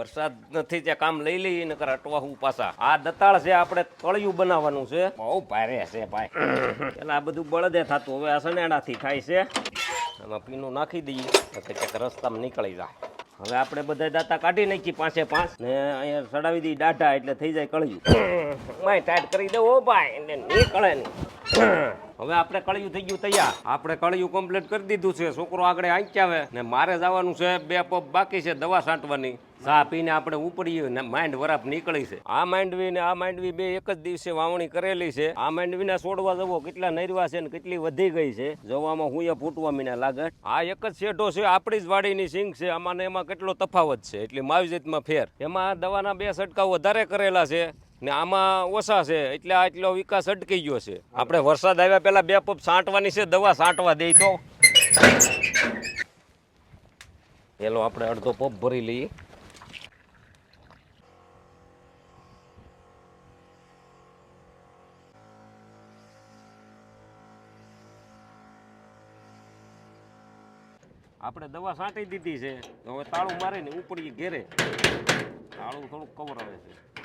વરસાદ નથી, ત્યાં કામ લઈ લઈએ, નકર અટવા હું પાછા. આ દતાળ છે, આપણે કળિયું બનાવવાનું છે. બહુ ભારે છે ભાઈ. એટલે આ બધું બળદે થતું. હવે આ સનેડાથી થાય છે. એમાં પીનું નાખી દઈએ. તો રસ્તામાં નીકળી જાય. હવે આપણે બધા દાંતા કાઢી નાખી પાંચે પાંચ. ને અહીંયા ચડાવી દઈએ દાઢા, એટલે થઈ જાય કળિયું. માય ટાઈટ કરી દે ઓ ભાઈ, એટલે નીકળે નહીં. હવે આપણે કળિયું થઈ ગયું તૈયાર. આપણે કળિયું કમ્પ્લીટ કરી દીધું છે. છોકરો આગળ આંક્યાવે ને મારે જવાનું છે, બે પગ બાકી છે, દવા છાંટવાની. ચા પીને આપણે ઉપડીએ માઇન્ડ વરાપ નીકળી છે. આ માંડવી ને આ માંડવી બે એક જ દિવસે વાવણી કરેલી છે. આ માંડવીના છોડવા જવો કેટલા નરવા છે ને કેટલી વધી ગઈ છે. જોવામાં હું એ ફૂટવા મીના લાગે. આ એક જ શેઢો છે, આપણી જ વાડીની સિંગ છે. આમાં એમાં કેટલો તફાવત છે? એટલી માવજતમાં ફેર. એમાં દવાના બે છંટકાવ વધારે કરેલા છે ને આમાં ઓછા છે. એટલે આ એટલો વિકાસ અટકી ગયો છે. આપણે વરસાદ આવ્યા પહેલા બે પપ છાંટવાની છે, દવા છાંટવા દઈ તો. પેલો આપણે અડધો પપ ભરી લઈએ. આપણે દવા છાંટી દીધી છે. હવે તાળું મારીને ઉપડીએ ઘેરે. તાળું થોડુંક કવર આવે છે.